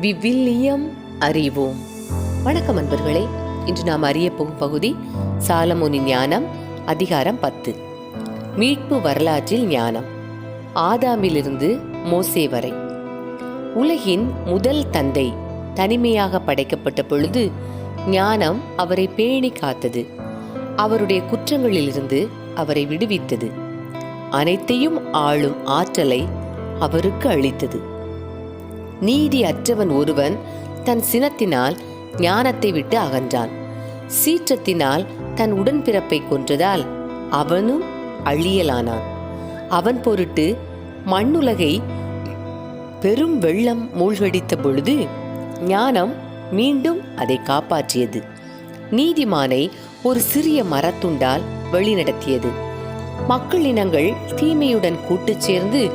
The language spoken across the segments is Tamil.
விவிலியம் அறிவோம். வணக்கம் அன்பர்களே இன்று நாம் அறிய போகும் பகுதி சாலமோனி ஞானம் அதிகாரம் பத்து. மீட்பு வரலாற்றில் ஞானம். ஆதாமிலிருந்து மோசே வரை. உலகின் முதல் தந்தை தனிமையாக படைக்கப்பட்ட பொழுது ஞானம் அவரை பேணி காத்தது. அவருடைய குற்றங்களிலிருந்து அவரை விடுவித்தது. அனைத்தையும் ஆளும் ஆற்றலை அவருக்கு அளித்தது. நீதி அற்றவன் ஒருவன் தன் சினத்தினால் ஞானத்தை விட்டு அகன்றான். சீற்றத்தினால் தன் உடன்பிறப்பை கொன்றதால் அவனும் அழியலானான். அவன் பொருட்டு மண்ணுலகை பெரும் வெள்ளம் மூழ்கடித்த பொழுது ஞானம் மீண்டும் அதை காப்பாற்றியது. நீதிமானை ஒரு சிறிய மரத்துண்டால் வழிநடத்தியது. மக்கள் இனங்கள் தீமையுடன் கூட்டுச் சேர்ந்து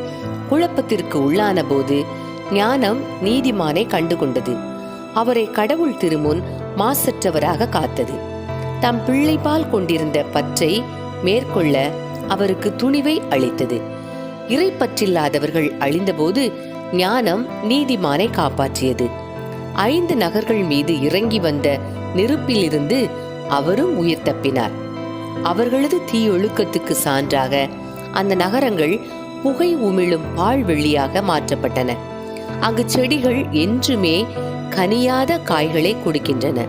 குழப்பத்திற்கு உள்ளான போது ஞானம் நீதிமானை கண்டுகொண்டது. அவரை கடவுள் திருமுன் மாசற்றவராக காத்தது. தம் பிள்ளைபால் கொண்டிருந்த பற்றை மேற்கொள்ள அவருக்கு துணிவை அளித்தது. இறைப்பற்றில்லாதவர்கள் அழிந்தபோது ஞானம் நீதிமானை காப்பாற்றியது. ஐந்து நகர்கள் மீது இறங்கி வந்த நெருப்பிலிருந்து அவரும் உயிர் தப்பினார். அவர்களது தீயொழுக்கத்துக்கு சான்றாக அந்த நகரங்கள் புகை உமிழும் பால்வெள்ளியாக மாற்றப்பட்டன. அங்கு செடிகள் என்றுமே கனியாத காய்களை கொடுக்கின்றன.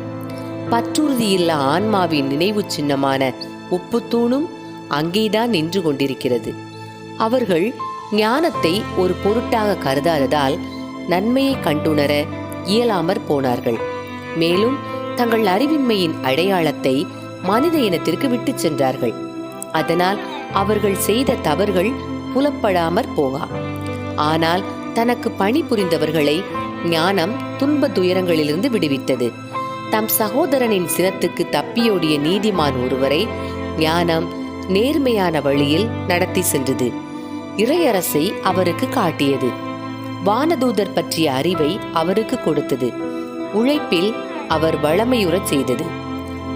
பற்றுறுதியில்லா ஆன்மாவின் நினைவு சின்னமான உப்புத்தூணும் அங்கேதான் நின்று கொண்டிருக்கிறது. அவர்கள் ஞானத்தை ஒரு பொருட்டாக கருதாததால் நன்மையை கண்டுணர இயலாமற் போனார்கள். மேலும் தங்கள் அறிவின்மையின் அடையாளத்தை மனித இனத்திற்கு விட்டுச் சென்றார்கள். அதனால் அவர்கள் செய்த தவறுகள் புலப்படாமற் போகா. ஆனால் தனக்கு பணி புரிந்தவர்களை ஞானம் துன்ப துயரங்களிலிருந்து விடுவித்தது. தம் சகோதரனின் சினத்துக்கு தப்பியோடிய நீதிமான் ஒருவரை ஞானம் நேர்மையான வழியில் நடத்தி சென்றது. இறையரசை அவருக்கு காட்டியது. வானதூதர் பற்றிய அறிவை அவருக்கு கொடுத்தது. உழைப்பில் அவர் வளமையுறச் செய்தது.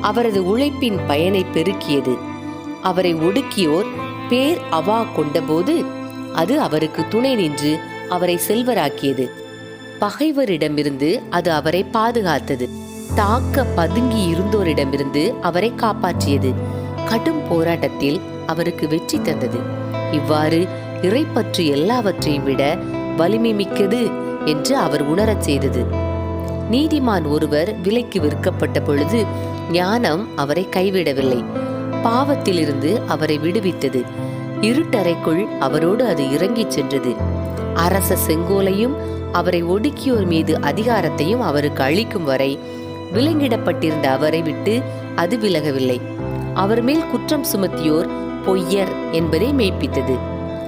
அவரது உழைப்பின் பயனை பெருக்கியது. அவரை ஒடுக்கியோர் பேர் அவா கொண்டபோது அது அவருக்கு துணை நின்று அவரை செல்வராக்கியது. பகைவரிடமிருந்து அது அவரை பாதுகாத்தது. தாக்க பதுங்கி இருந்தோரிடமிருந்து அவரை காப்பாற்றியது. கடும் போராட்டத்தில் அவருக்கு வெற்றி தந்தது. இவ்வாறு இறைப்பற்று எல்லாவற்றையும் விட வலிமை மிக்கது என்று அவர் உணரச் செய்தது. நீதிமான் ஒருவர் விலைக்கு விற்கப்பட்ட பொழுது ஞானம் அவரை கைவிடவில்லை. பாவத்திலிருந்து அவரை விடுவித்தது. இருட்டறைக்குள் அவரோடு அது இறங்கிச் சென்றது. அரச செங்கோலையும் அவரை ஒடுக்கியோர் மீது அதிகாரத்தையும் அவருக்கு அளிக்கும் வரை விலங்கிடப்பட்டிருந்த அவரை விட்டு அது விலகவில்லை. அவர் மேல் குற்றம் சுமத்தியோர் பொய்யர் என்பதை மெய்ப்பித்தது.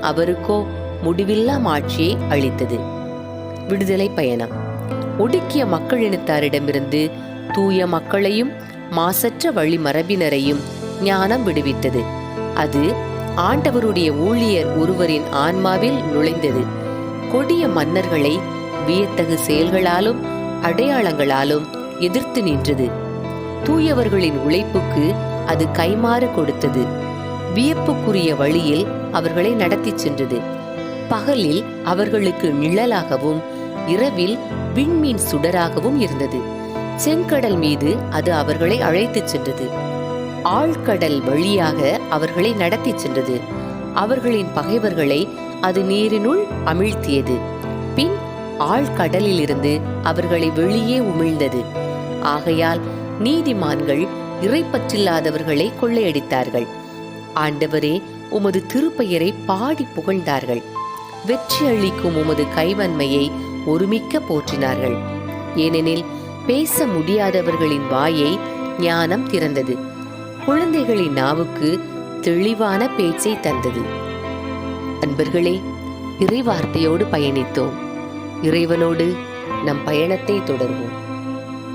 அவருக்கோ முடிவில்லா மாட்சியை அளித்தது. விடுதலை பயணம். ஒடுக்கிய மக்களினத்தாரிடமிருந்து தூய மக்களையும் மாசற்ற வழி மரபினரையும் ஞானம் விடுவித்தது. அது ஆண்டவருடைய ஊழியர் ஒருவரின் ஆன்மாவில் நுழைந்தது. கொடிய மன்னர்களை வியத்தகு செயல்களாலும் அடையாளங்களாலும் எதிர்த்து நின்றது. தூயவர்களின் உழைப்புக்கு அது கைமாறு கொடுத்தது. வியப்புக்குரிய வழியில் அவர்களை நடத்திச் சென்றது. பகலில் அவர்களுக்கு நிழலாகவும் இரவில் விண்மீன் சுடராகவும் இருந்தது. செங்கடல் மீது அது அவர்களை அழைத்துச் சென்றது. ஆழ்கடல் வழியாக அவர்களை நடத்திச் சென்றது. அவர்களின் பகைவர்களை அது நீரினுள் அமிழ்த்தியது. பின் ஆழ்கடலிலிருந்து அவர்களை வெளியே உமிழ்ந்தது. ஆகையால் நீதிமான்கள் இறைப்பற்றில்லாதவர்களை கொள்ளையடித்தார்கள். ஆண்டவரே உமது திருப்பெயரை பாடி புகழ்ந்தார்கள். வெற்றி அளிக்கும் உமது கைவன்மையை ஒருமிக்க போற்றினார்கள். ஏனெனில் பேச முடியாதவர்களின் வாயை ஞானம் திறந்தது. குழந்தைகளின் நாவுக்கு தெளிவான பேச்சை தந்தது. அன்பர்களே இறைவார்த்தையோடு பயணித்தோம். இறைவனோடு நம் பயணத்தை தொடர்வோம்.